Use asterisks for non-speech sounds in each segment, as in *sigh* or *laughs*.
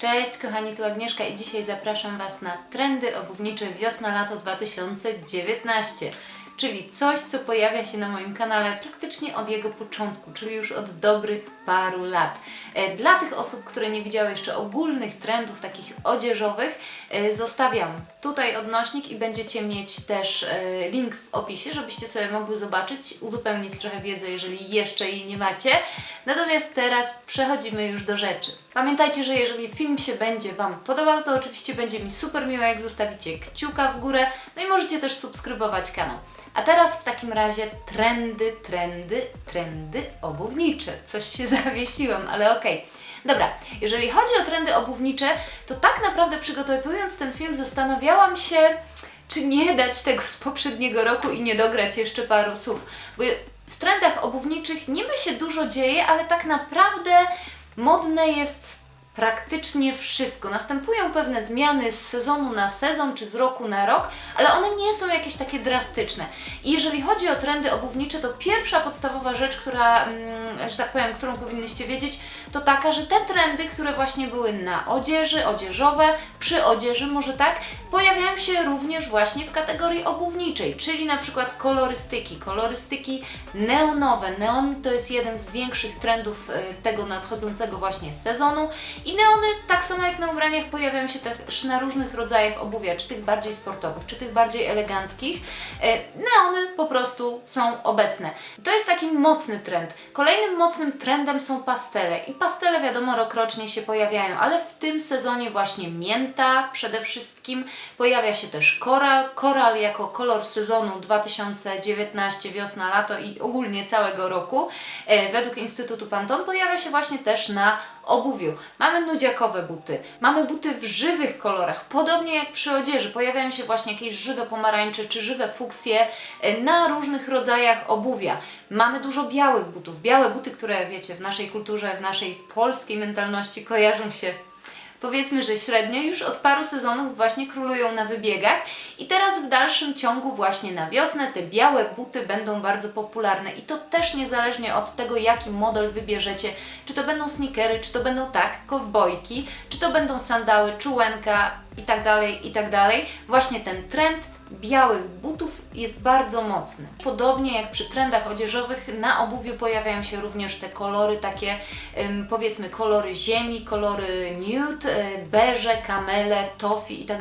Cześć kochani, tu Agnieszka i dzisiaj zapraszam Was na trendy obuwnicze wiosna-lato 2019. Czyli coś, co pojawia się na moim kanale praktycznie od jego początku, czyli już od dobrych paru lat. E, Dla tych osób, które nie widziały jeszcze ogólnych trendów takich odzieżowych, e, zostawiam tutaj odnośnik i będziecie mieć też e, link w opisie, żebyście sobie mogły zobaczyć, uzupełnić trochę wiedzy, jeżeli jeszcze jej nie macie. Natomiast teraz przechodzimy już do rzeczy. Pamiętajcie, że jeżeli film się będzie Wam podobał, to oczywiście będzie mi super miło, jak zostawicie kciuka w górę, no i możecie też subskrybować kanał. A teraz w takim razie trendy, trendy, trendy obuwnicze. Coś się *laughs* zawiesiłam, ale okej. Dobra, jeżeli chodzi o trendy obuwnicze, to tak naprawdę przygotowując ten film zastanawiałam się, czy nie dać tego z poprzedniego roku i nie dograć jeszcze paru słów. Bo w trendach obuwniczych niby się dużo dzieje, ale tak naprawdę modne jest praktycznie wszystko. Następują pewne zmiany z sezonu na sezon czy z roku na rok, ale one nie są jakieś takie drastyczne. I jeżeli chodzi o trendy obuwnicze, to pierwsza podstawowa rzecz, która, mm, że tak powiem, którą powinnyście wiedzieć, to taka, że te trendy, które właśnie były na odzieży, odzieżowe, przy odzieży, może tak, pojawiają się również właśnie w kategorii obuwniczej, czyli na przykład kolorystyki, kolorystyki neonowe. Neon to jest jeden z większych trendów e, tego nadchodzącego właśnie sezonu i neony, tak samo jak na ubraniach, pojawiają się też na różnych rodzajach obuwia, czy tych bardziej sportowych, czy tych bardziej eleganckich. E, Neony po prostu są obecne. To jest taki mocny trend. Kolejnym mocnym trendem są pastele i pastele wiadomo rokrocznie się pojawiają, ale w tym sezonie właśnie mięta przede wszystkim, pojawia się też koral. Koral jako kolor sezonu 2019 wiosna-lato i ogólnie całego roku e, według Instytutu Pantone pojawia się właśnie też na obuwiu. Mamy nudziakowe buty, mamy buty w żywych kolorach, podobnie jak przy odzieży. Pojawiają się właśnie jakieś żywe pomarańcze czy żywe fuksje e, na różnych rodzajach obuwia. Mamy dużo białych butów. Białe buty, które wiecie, w naszej kulturze, w naszej polskiej mentalności kojarzą się powiedzmy, że średnio już od paru sezonów właśnie królują na wybiegach i teraz w dalszym ciągu właśnie na wiosnę te białe buty będą bardzo popularne i to też niezależnie od tego jaki model wybierzecie, czy to będą sneakery, czy to będą tak, kowbojki, czy to będą sandały, czułenka i tak dalej, i tak. Właśnie ten trend białych butów jest bardzo mocny. Podobnie jak przy trendach odzieżowych, na obuwiu pojawiają się również te kolory, takie powiedzmy kolory ziemi, kolory nude, y, beże, kamele, tofi i tak.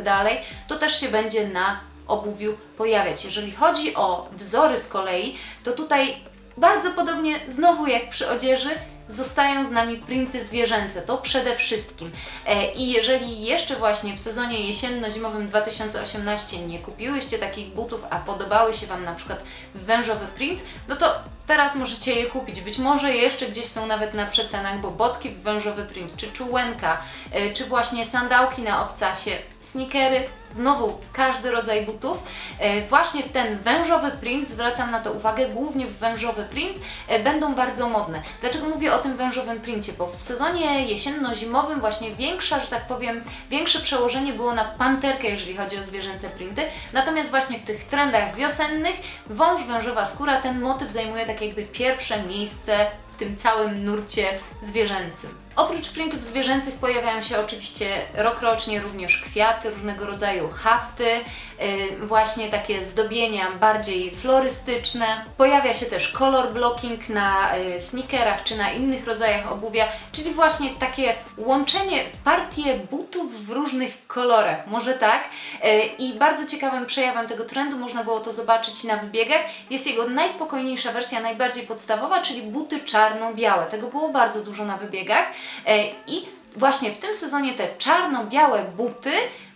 To też się będzie na obuwiu pojawiać. Jeżeli chodzi o wzory z kolei, to tutaj bardzo podobnie znowu jak przy odzieży, zostają z nami printy zwierzęce, to przede wszystkim. E, I jeżeli jeszcze właśnie w sezonie jesienno-zimowym 2018 nie kupiłyście takich butów, a podobały się Wam na przykład wężowy print, no to teraz możecie je kupić. Być może jeszcze gdzieś są nawet na przecenach, bo botki w wężowy print, czy czułenka, e, czy właśnie sandałki na obcasie, sneakery, znowu każdy rodzaj butów. E, Właśnie w ten wężowy print, zwracam na to uwagę, głównie w wężowy print, e, będą bardzo modne. Dlaczego mówię o tym wężowym princie? Bo w sezonie jesienno-zimowym właśnie większa, że tak powiem, większe przełożenie było na panterkę, jeżeli chodzi o zwierzęce printy. Natomiast właśnie w tych trendach wiosennych wąż, wężowa skóra, ten motyw zajmuje tak jakby pierwsze miejsce w tym całym nurcie zwierzęcym. Oprócz printów zwierzęcych pojawiają się oczywiście rokrocznie również kwiaty, różnego rodzaju hafty, yy, właśnie takie zdobienia bardziej florystyczne. Pojawia się też color blocking na yy, sneakerach czy na innych rodzajach obuwia, czyli właśnie takie łączenie partie butów w różnych kolorach, może tak. Yy, I bardzo ciekawym przejawem tego trendu można było to zobaczyć na wybiegach. Jest jego najspokojniejsza wersja, najbardziej podstawowa, czyli buty czarno-białe. Tego było bardzo dużo na wybiegach. E, I właśnie w tym sezonie te czarno-białe buty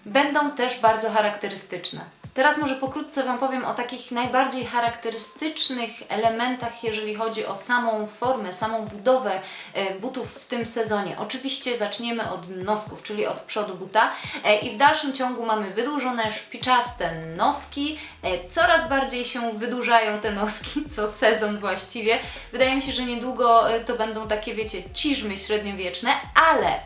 będą też bardzo charakterystyczne. Teraz może pokrótce Wam powiem o takich najbardziej charakterystycznych elementach, jeżeli chodzi o samą formę, samą budowę e, butów w tym sezonie. Oczywiście zaczniemy od nosków, czyli od przodu buta e, i w dalszym ciągu mamy wydłużone szpiczaste noski. E, Coraz bardziej się wydłużają te noski, *laughs* co sezon właściwie. Wydaje mi się, że niedługo to będą takie, wiecie, ciżmy średniowieczne, ale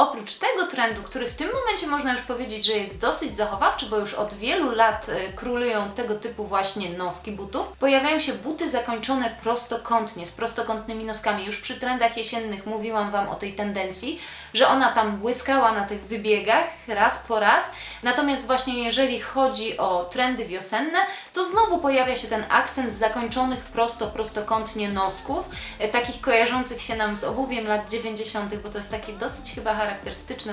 Oprócz tego trendu, który w tym momencie można już powiedzieć, że jest dosyć zachowawczy, bo już od wielu lat e, królują tego typu właśnie noski butów, pojawiają się buty zakończone prostokątnie, z prostokątnymi noskami. Już przy trendach jesiennych mówiłam Wam o tej tendencji, że ona tam błyskała na tych wybiegach raz po raz. Natomiast właśnie jeżeli chodzi o trendy wiosenne, to znowu pojawia się ten akcent zakończonych prosto, prostokątnie nosków, e, takich kojarzących się nam z obuwiem lat 90., bo to jest taki dosyć chyba charakterystyczny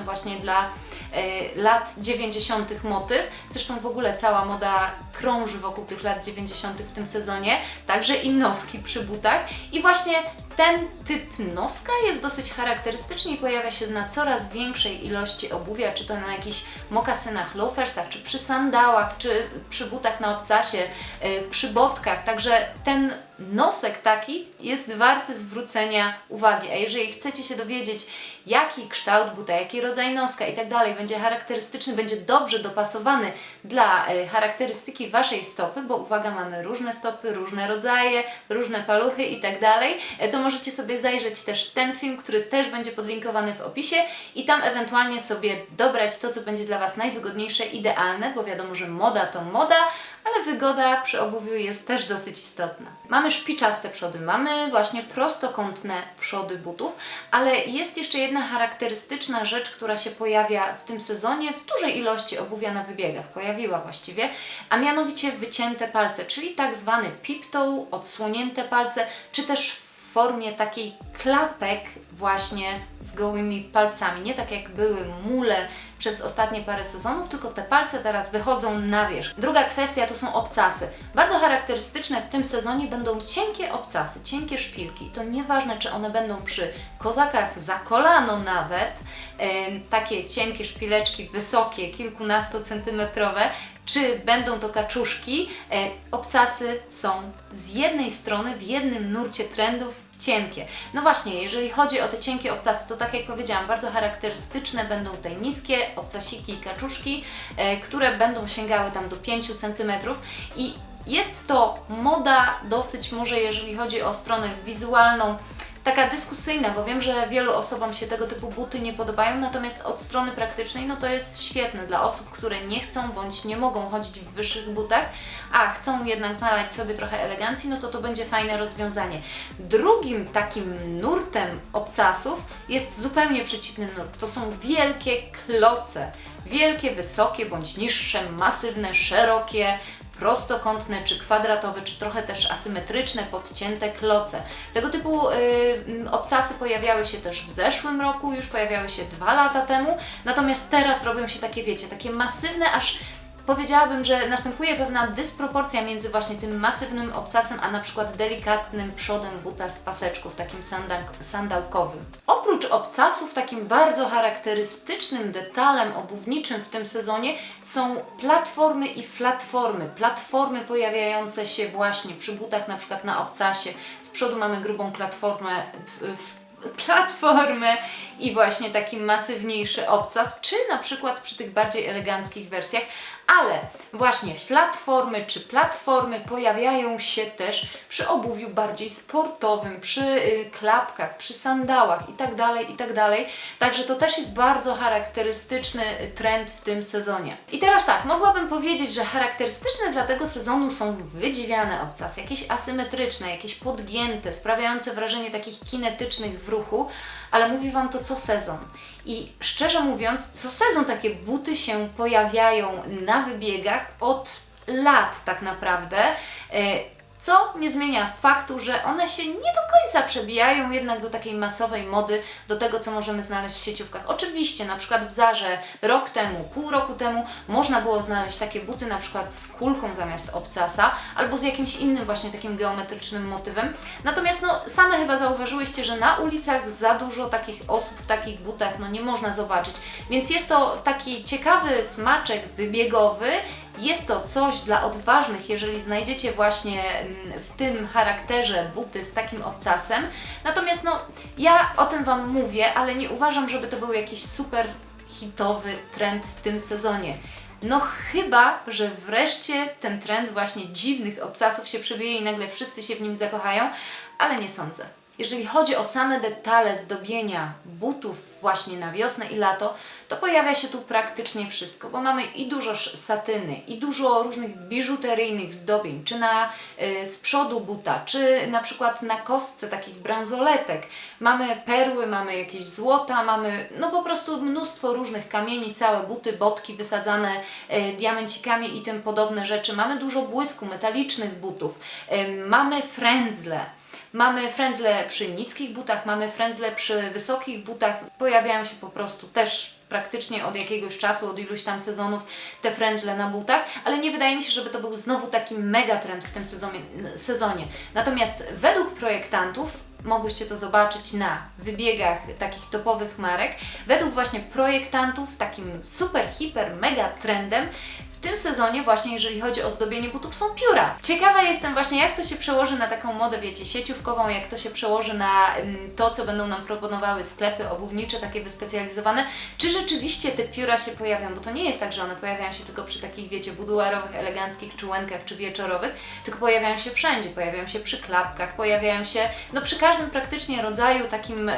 właśnie dla e, lat 90. motyw. Zresztą w ogóle cała moda krąży wokół tych lat 90. w tym sezonie, także i noski przy butach. I właśnie ten typ noska jest dosyć charakterystyczny i pojawia się na coraz większej ilości obuwia, czy to na jakichś mokasynach, loafersach, czy przy sandałach, czy przy butach na obcasie, yy, przy botkach. Także ten nosek taki jest warty zwrócenia uwagi. A jeżeli chcecie się dowiedzieć, jaki kształt buta, jaki rodzaj noska i tak dalej będzie charakterystyczny, będzie dobrze dopasowany dla e, charakterystyki Waszej stopy, bo uwaga, mamy różne stopy, różne rodzaje, różne paluchy i tak dalej, e, to możecie sobie zajrzeć też w ten film, który też będzie podlinkowany w opisie i tam ewentualnie sobie dobrać to, co będzie dla Was najwygodniejsze, idealne, bo wiadomo, że moda to moda, ale wygoda przy obuwiu jest też dosyć istotna. Mamy szpiczaste przody, mamy właśnie prostokątne przody butów, ale jest jeszcze jedna charakterystyczna rzecz, która się pojawia w tym sezonie w dużej ilości obuwia na wybiegach, pojawiła właściwie, a mianowicie wycięte palce, czyli tak zwany pip-toe, odsłonięte palce, czy też w formie takiej klapek właśnie z gołymi palcami. Nie tak jak były mule przez ostatnie parę sezonów, tylko te palce teraz wychodzą na wierzch. Druga kwestia to są obcasy. Bardzo charakterystyczne w tym sezonie będą cienkie obcasy, cienkie szpilki. To nieważne, czy one będą przy kozakach za kolano nawet, takie cienkie szpileczki, wysokie, kilkunastocentymetrowe, czy będą to kaczuszki, e, obcasy są z jednej strony w jednym nurcie trendów cienkie. No właśnie, jeżeli chodzi o te cienkie obcasy, to tak jak powiedziałam, bardzo charakterystyczne będą te niskie obcasiki i kaczuszki, e, które będą sięgały tam do 5 cm i jest to moda dosyć, może jeżeli chodzi o stronę wizualną, taka dyskusyjna, bo wiem, że wielu osobom się tego typu buty nie podobają, natomiast od strony praktycznej no to jest świetne dla osób, które nie chcą bądź nie mogą chodzić w wyższych butach, a chcą jednak nalać sobie trochę elegancji, no to to będzie fajne rozwiązanie. Drugim takim nurtem obcasów jest zupełnie przeciwny nurt. To są wielkie kloce. Wielkie, wysokie bądź niższe, masywne, szerokie, prostokątne, czy kwadratowe, czy trochę też asymetryczne, podcięte kloce. Tego typu y, obcasy pojawiały się też w zeszłym roku, już pojawiały się dwa lata temu, natomiast teraz robią się takie, wiecie, takie masywne, aż powiedziałabym, że następuje pewna dysproporcja między właśnie tym masywnym obcasem, a na przykład delikatnym przodem buta z paseczków, takim sandałkowym. Oprócz obcasów, takim bardzo charakterystycznym detalem obuwniczym w tym sezonie są platformy i flatformy. Platformy pojawiające się właśnie przy butach, na przykład na obcasie. Z przodu mamy grubą platformę w, w platformę i właśnie taki masywniejszy obcas, czy na przykład przy tych bardziej eleganckich wersjach, ale właśnie platformy czy platformy pojawiają się też przy obuwiu bardziej sportowym, przy y, klapkach, przy sandałach itd., tak itd. Tak Także to też jest bardzo charakterystyczny trend w tym sezonie. I teraz tak, mogłabym powiedzieć, że charakterystyczne dla tego sezonu są wydziwiane obcasy, jakieś asymetryczne, jakieś podgięte, sprawiające wrażenie takich kinetycznych w ruchu, ale mówi Wam to co sezon. I szczerze mówiąc, co sezon takie buty się pojawiają na wybiegach od lat tak naprawdę. Co nie zmienia faktu, że one się nie do końca przebijają jednak do takiej masowej mody, do tego, co możemy znaleźć w sieciówkach. Oczywiście, na przykład w Zarze rok temu, pół roku temu można było znaleźć takie buty na przykład z kulką zamiast obcasa, albo z jakimś innym właśnie takim geometrycznym motywem. Natomiast no, same chyba zauważyłyście, że na ulicach za dużo takich osób w takich butach no, nie można zobaczyć. Więc jest to taki ciekawy smaczek wybiegowy, jest to coś dla odważnych, jeżeli znajdziecie właśnie mm, w tym charakterze buty z takim obcasem. Natomiast no, ja o tym Wam mówię, ale nie uważam, żeby to był jakiś super hitowy trend w tym sezonie. No chyba, że wreszcie ten trend właśnie dziwnych obcasów się przebije i nagle wszyscy się w nim zakochają, ale nie sądzę. Jeżeli chodzi o same detale zdobienia butów właśnie na wiosnę i lato, to pojawia się tu praktycznie wszystko, bo mamy i dużo satyny, i dużo różnych biżuteryjnych zdobień, czy na y, z przodu buta, czy na przykład na kostce takich bransoletek. Mamy perły, mamy jakieś złota, mamy no po prostu mnóstwo różnych kamieni, całe buty, botki wysadzane y, diamencikami i tym podobne rzeczy. Mamy dużo błysku, metalicznych butów, y, mamy frędzle. Mamy frędzle przy niskich butach, mamy frędzle przy wysokich butach. Pojawiają się po prostu też praktycznie od jakiegoś czasu, od iluś tam sezonów te frędzle na butach, ale nie wydaje mi się, żeby to był znowu taki mega trend w tym sezonie. sezonie. Natomiast według projektantów mogłyście to zobaczyć na wybiegach takich topowych marek. Według właśnie projektantów takim super, hiper, mega trendem w tym sezonie właśnie, jeżeli chodzi o zdobienie butów, są pióra. Ciekawa jestem właśnie, jak to się przełoży na taką modę, wiecie, sieciówkową, jak to się przełoży na ym, to, co będą nam proponowały sklepy obuwnicze, takie wyspecjalizowane. Czy rzeczywiście te pióra się pojawią? Bo to nie jest tak, że one pojawiają się tylko przy takich, wiecie, buduarowych, eleganckich czułenkach czy wieczorowych, tylko pojawiają się wszędzie. Pojawiają się przy klapkach, pojawiają się, no przy każdym praktycznie rodzaju takim,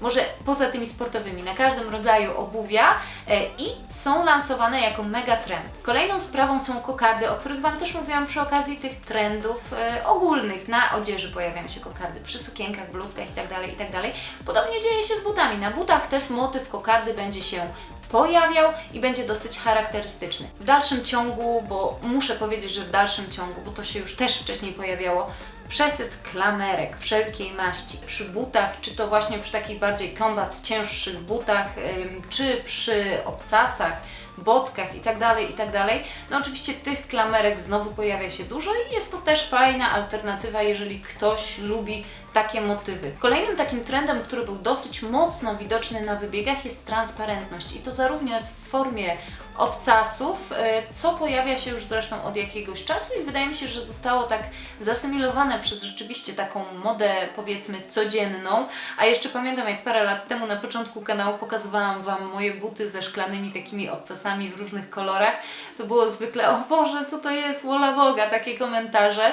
może poza tymi sportowymi, na każdym rodzaju obuwia e, i są lansowane jako mega trend. Kolejną sprawą są kokardy, o których Wam też mówiłam przy okazji tych trendów e, ogólnych. Na odzieży pojawiają się kokardy, przy sukienkach, bluzkach itd., itd. Podobnie dzieje się z butami. Na butach też motyw kokardy będzie się pojawiał i będzie dosyć charakterystyczny. W dalszym ciągu, bo muszę powiedzieć, że w dalszym ciągu, bo to się już też wcześniej pojawiało, przesyt klamerek wszelkiej maści przy butach, czy to właśnie przy takich bardziej kombat cięższych butach, czy przy obcasach, botkach i tak dalej, i tak. No oczywiście tych klamerek znowu pojawia się dużo i jest to też fajna alternatywa, jeżeli ktoś lubi takie motywy. Kolejnym takim trendem, który był dosyć mocno widoczny na wybiegach jest transparentność i to zarówno w formie obcasów, y, co pojawia się już zresztą od jakiegoś czasu i wydaje mi się, że zostało tak zasymilowane przez rzeczywiście taką modę powiedzmy codzienną, a jeszcze pamiętam jak parę lat temu na początku kanału pokazywałam Wam moje buty ze szklanymi takimi obcasami w różnych kolorach, to było zwykle o Boże, co to jest, wola Boga, takie komentarze.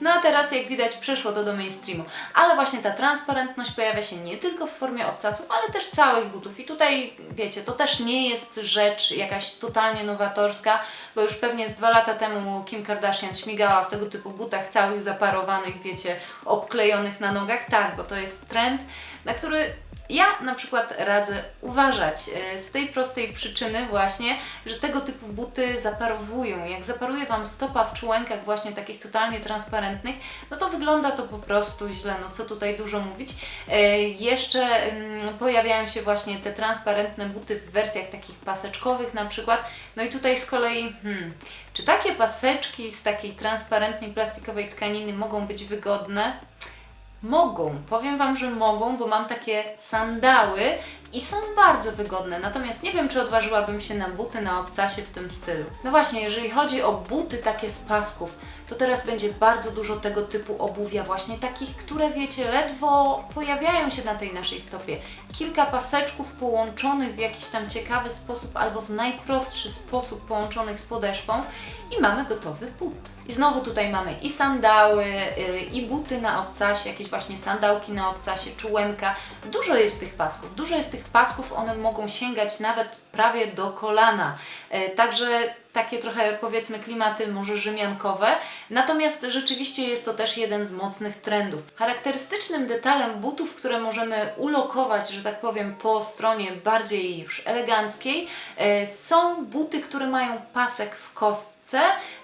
No a teraz jak widać przeszło to do mainstreamu. Ale właśnie ta transparentność pojawia się nie tylko w formie obcasów, ale też całych butów. I tutaj wiecie, to też nie jest rzecz jakaś totalnie nowatorska, bo już pewnie z dwa lata temu Kim Kardashian śmigała w tego typu butach całych zaparowanych, wiecie, obklejonych na nogach. Tak, bo to jest trend, na który ja na przykład radzę uważać e, z tej prostej przyczyny właśnie, że tego typu buty zaparowują. Jak zaparuje Wam stopa w członkach właśnie takich totalnie transparentnych, no to wygląda to po prostu źle, no co tutaj dużo mówić. E, Jeszcze mm, pojawiają się właśnie te transparentne buty w wersjach takich paseczkowych na przykład. No i tutaj z kolei, hmm, czy takie paseczki z takiej transparentnej plastikowej tkaniny mogą być wygodne? Mogą, powiem Wam, że mogą, bo mam takie sandały i są bardzo wygodne. Natomiast nie wiem, czy odważyłabym się na buty na obcasie w tym stylu. No właśnie, jeżeli chodzi o buty takie z pasków, to teraz będzie bardzo dużo tego typu obuwia, właśnie takich, które wiecie, ledwo pojawiają się na tej naszej stopie. Kilka paseczków połączonych w jakiś tam ciekawy sposób albo w najprostszy sposób połączonych z podeszwą i mamy gotowy but. I znowu tutaj mamy i sandały, yy, i buty na obcasie, jakieś właśnie sandałki na obcasie, czułenka. Dużo jest tych pasków, dużo jest tych pasków, one mogą sięgać nawet prawie do kolana. Yy, także takie trochę powiedzmy klimaty może rzymiankowe. Natomiast rzeczywiście jest to też jeden z mocnych trendów. Charakterystycznym detalem butów, które możemy ulokować, że tak powiem, po stronie bardziej już eleganckiej, e, są buty, które mają pasek w kostce,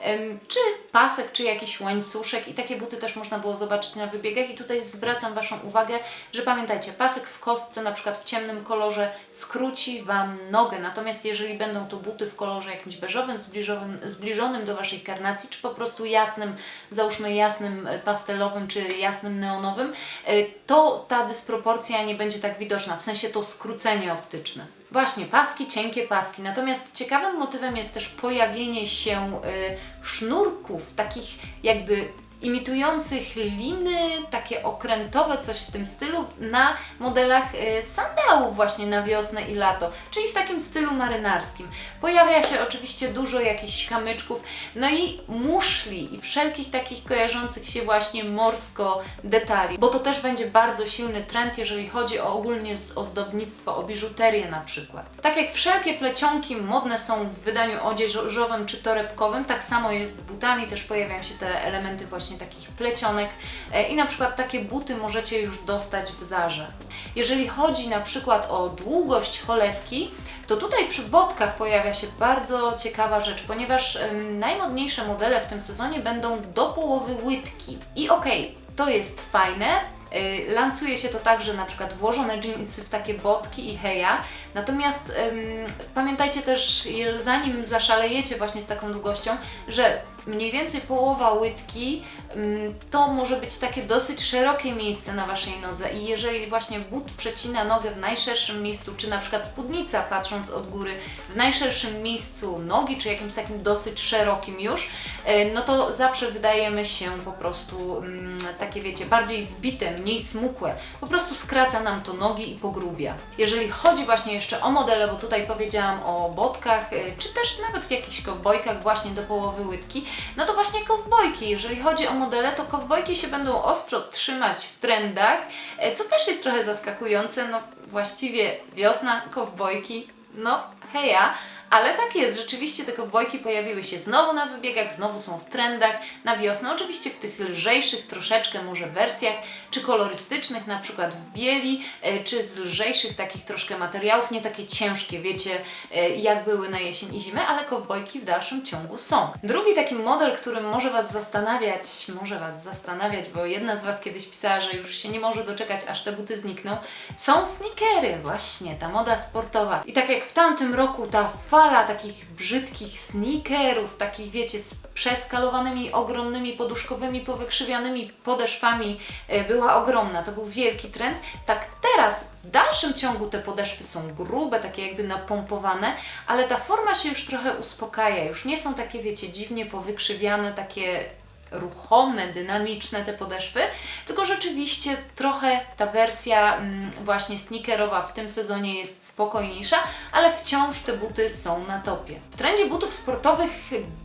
em, czy pasek, czy jakiś łańcuszek i takie buty też można było zobaczyć na wybiegach. I tutaj zwracam Waszą uwagę, że pamiętajcie, pasek w kostce na przykład w ciemnym kolorze skróci Wam nogę, natomiast jeżeli będą to buty w kolorze jakimś beżowym, zbliżonym, zbliżonym do Waszej karnacji, czy po prostu jasnym, załóżmy jasnym pastelowym, czy jasnym neonowym, e, to ta dysproporcja nie będzie tak widoczna, w sensie to skrócenie optyczne. Właśnie, paski, cienkie paski. Natomiast ciekawym motywem jest też pojawienie się y, sznurków, takich jakby imitujących liny, takie okrętowe, coś w tym stylu, na modelach y, sandałów właśnie na wiosnę i lato, czyli w takim stylu marynarskim. Pojawia się oczywiście dużo jakichś kamyczków, no i muszli i wszelkich takich kojarzących się właśnie morsko detali, bo to też będzie bardzo silny trend, jeżeli chodzi o ogólnie ozdobnictwo, o biżuterię na przykład. Tak jak wszelkie plecionki modne są w wydaniu odzieżowym czy torebkowym, tak samo jest z butami, też pojawiają się te elementy właśnie takich plecionek e, i na przykład takie buty możecie już dostać w Zarze. Jeżeli chodzi na przykład o długość cholewki, to tutaj przy botkach pojawia się bardzo ciekawa rzecz, ponieważ najmodniejsze modele w tym sezonie będą do połowy łydki. I okej, to jest fajne, y, Lansuje się to tak, że na przykład włożone jeansy w takie botki i heja. Natomiast ym, pamiętajcie też, zanim zaszalejecie właśnie z taką długością, że mniej więcej połowa łydki ym, to może być takie dosyć szerokie miejsce na Waszej nodze i jeżeli właśnie but przecina nogę w najszerszym miejscu, czy na przykład spódnica patrząc od góry w najszerszym miejscu nogi, czy jakimś takim dosyć szerokim już, e, no to zawsze wydajemy się po prostu mm, takie wiecie, bardziej zbite, mniej smukłe. Po prostu skraca nam to nogi i pogrubia. Jeżeli chodzi właśnie jeszcze o modele, bo tutaj powiedziałam o botkach, e, czy też nawet jakichś kowbojkach właśnie do połowy łydki, no to właśnie kowbojki. Jeżeli chodzi o modele, to kowbojki się będą ostro trzymać w trendach, e, co też jest trochę zaskakujące, no właściwie wiosna, kowbojki, no heja, ale tak jest, rzeczywiście te kowbojki pojawiły się znowu na wybiegach, znowu są w trendach na wiosnę. Oczywiście w tych lżejszych troszeczkę może wersjach, czy kolorystycznych, na przykład w bieli, e, czy z lżejszych takich troszkę materiałów, nie takie ciężkie, wiecie, e, jak były na jesień i zimę, ale kowbojki w dalszym ciągu są. Drugi taki model, który może Was zastanawiać, może Was zastanawiać, bo jedna z Was kiedyś pisała, że już się nie może doczekać, aż te buty znikną, są sneakery, właśnie, ta moda sportowa. I tak jak w tamtym roku ta fala takich brzydkich sneakerów, takich wiecie, z przeskalowanymi, ogromnymi, poduszkowymi, powykrzywianymi podeszwami e, była ogromna, to był wielki trend, tak teraz w dalszym ciągu te podeszwy są grube, takie jakby napompowane, ale ta forma się już trochę uspokaja, już nie są takie wiecie, dziwnie powykrzywiane, takie ruchome, dynamiczne te podeszwy, tylko rzeczywiście trochę ta wersja mm, właśnie sneakerowa w tym sezonie jest spokojniejsza, ale wciąż te buty są na topie. W trendzie butów sportowych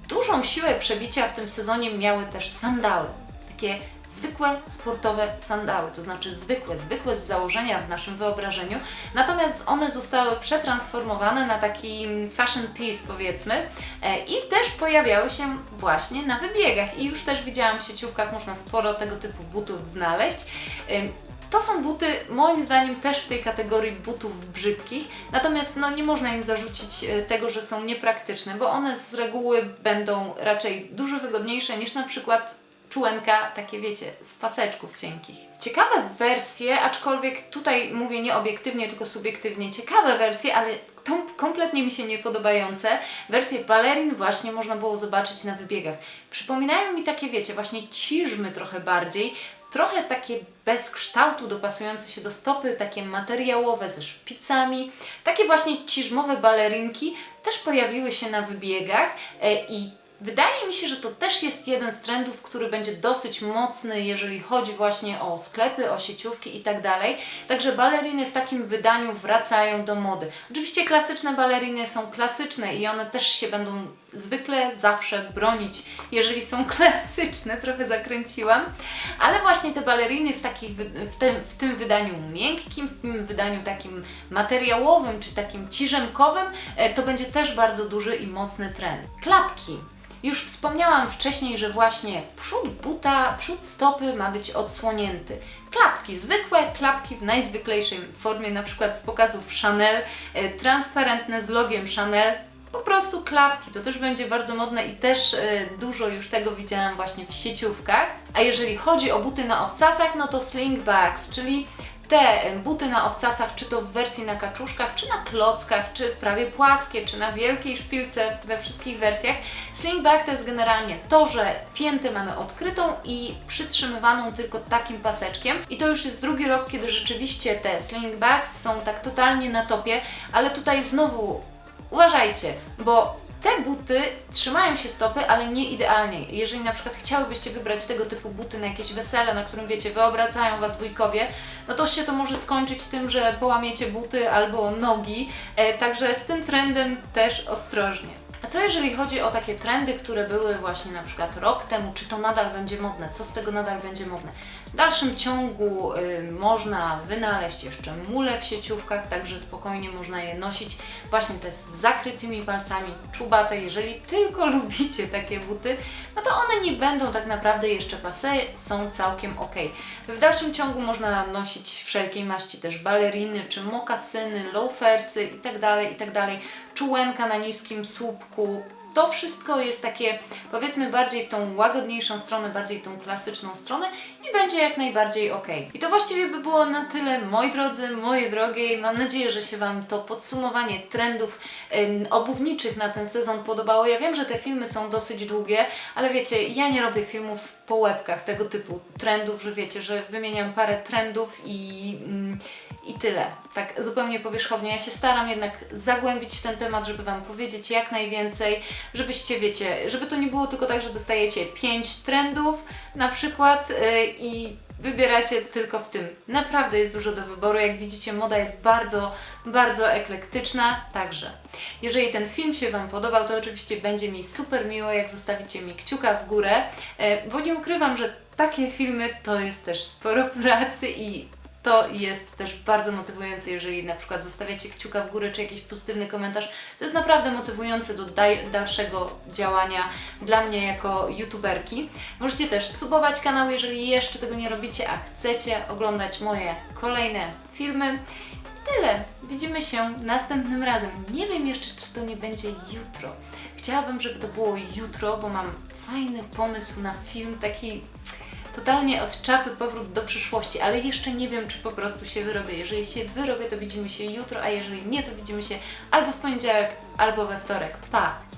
dużą siłę przebicia w tym sezonie miały też sandały. Takie zwykłe sportowe sandały, to znaczy zwykłe, zwykłe z założenia w naszym wyobrażeniu, natomiast one zostały przetransformowane na taki fashion piece powiedzmy e, i też pojawiały się właśnie na wybiegach. I już też widziałam w sieciówkach, można sporo tego typu butów znaleźć. To są buty, moim zdaniem, też w tej kategorii butów brzydkich, natomiast no, nie można im zarzucić e, tego, że są niepraktyczne, bo one z reguły będą raczej dużo wygodniejsze niż na przykład czułenka, takie wiecie, z paseczków cienkich. Ciekawe wersje, aczkolwiek tutaj mówię nie obiektywnie, tylko subiektywnie, ciekawe wersje, ale kompletnie mi się nie podobające. Wersje balerin właśnie można było zobaczyć na wybiegach. Przypominają mi takie, wiecie, właśnie ciżmy trochę bardziej, trochę takie bez kształtu, dopasujące się do stopy, takie materiałowe ze szpicami. Takie właśnie ciżmowe balerinki też pojawiły się na wybiegach e, i Wydaje mi się, że to też jest jeden z trendów, który będzie dosyć mocny, jeżeli chodzi właśnie o sklepy, o sieciówki i tak dalej. Także baleriny w takim wydaniu wracają do mody. Oczywiście klasyczne baleriny są klasyczne i one też się będą zwykle zawsze bronić, jeżeli są *laughs* klasyczne, trochę zakręciłam, ale właśnie te baleriny w, takich, w, tym, w tym wydaniu miękkim, w tym wydaniu takim materiałowym czy takim ciżemkowym, e, to będzie też bardzo duży i mocny trend. Klapki. Już wspomniałam wcześniej, że właśnie przód buta, przód stopy ma być odsłonięty. Klapki, zwykłe klapki w najzwyklejszej formie, na przykład z pokazów Chanel, e, transparentne z logiem Chanel, po prostu klapki, to też będzie bardzo modne i też e, dużo już tego widziałam właśnie w sieciówkach. A jeżeli chodzi o buty na obcasach, no to slingbacks, czyli te buty na obcasach, czy to w wersji na kaczuszkach, czy na klockach, czy prawie płaskie, czy na wielkiej szpilce, we wszystkich wersjach. Slingback to jest generalnie to, że piętę mamy odkrytą i przytrzymywaną tylko takim paseczkiem. I to już jest drugi rok, kiedy rzeczywiście te slingbacks są tak totalnie na topie, ale tutaj znowu uważajcie, bo Te buty trzymają się stopy, ale nie idealnie. Jeżeli na przykład chciałybyście wybrać tego typu buty na jakieś wesele, na którym wiecie, wyobracają Was wujkowie, no to się to może skończyć tym, że połamiecie buty albo nogi. E, także z tym trendem też ostrożnie. A co jeżeli chodzi o takie trendy, które były właśnie na przykład rok temu, czy to nadal będzie modne? Co z tego nadal będzie modne? W dalszym ciągu y, można wynaleźć jeszcze mule w sieciówkach, także spokojnie można je nosić właśnie te z zakrytymi palcami, czubate. Jeżeli tylko *laughs* lubicie takie buty, no to one nie będą tak naprawdę jeszcze pase, są całkiem ok. W dalszym ciągu można nosić wszelkiej maści też baleriny, czy mokasyny, loafersy itd., itd. Czułenka na niskim słupku, to wszystko jest takie, powiedzmy, bardziej w tą łagodniejszą stronę, bardziej w tą klasyczną stronę i będzie jak najbardziej ok. I to właściwie by było na tyle, moi drodzy, moje drogie. Mam nadzieję, że się Wam to podsumowanie trendów ym, obuwniczych na ten sezon podobało. Ja wiem, że te filmy są dosyć długie, ale wiecie, ja nie robię filmów po łebkach tego typu trendów, że wiecie, że wymieniam parę trendów i. Mm, i tyle. Tak zupełnie powierzchownie. Ja się staram jednak zagłębić w ten temat, żeby Wam powiedzieć jak najwięcej, żebyście, wiecie, żeby to nie było tylko tak, że dostajecie 5 trendów na przykład yy, i wybieracie tylko w tym. Naprawdę jest dużo do wyboru. Jak widzicie, moda jest bardzo, bardzo eklektyczna. Także, jeżeli ten film się Wam podobał, to oczywiście będzie mi super miło, jak zostawicie mi kciuka w górę, yy, bo nie ukrywam, że takie filmy to jest też sporo pracy i to jest też bardzo motywujące, jeżeli na przykład zostawiacie kciuka w górę czy jakiś pozytywny komentarz. To jest naprawdę motywujące do dal- dalszego działania dla mnie jako youtuberki. Możecie też subować kanał, jeżeli jeszcze tego nie robicie, a chcecie oglądać moje kolejne filmy. I tyle. Widzimy się następnym razem. Nie wiem jeszcze, czy to nie będzie jutro. Chciałabym, żeby to było jutro, bo mam fajny pomysł na film, taki totalnie od czapy powrót do przyszłości, ale jeszcze nie wiem, czy po prostu się wyrobię. Jeżeli się wyrobię, to widzimy się jutro, a jeżeli nie, to widzimy się albo w poniedziałek, albo we wtorek. Pa!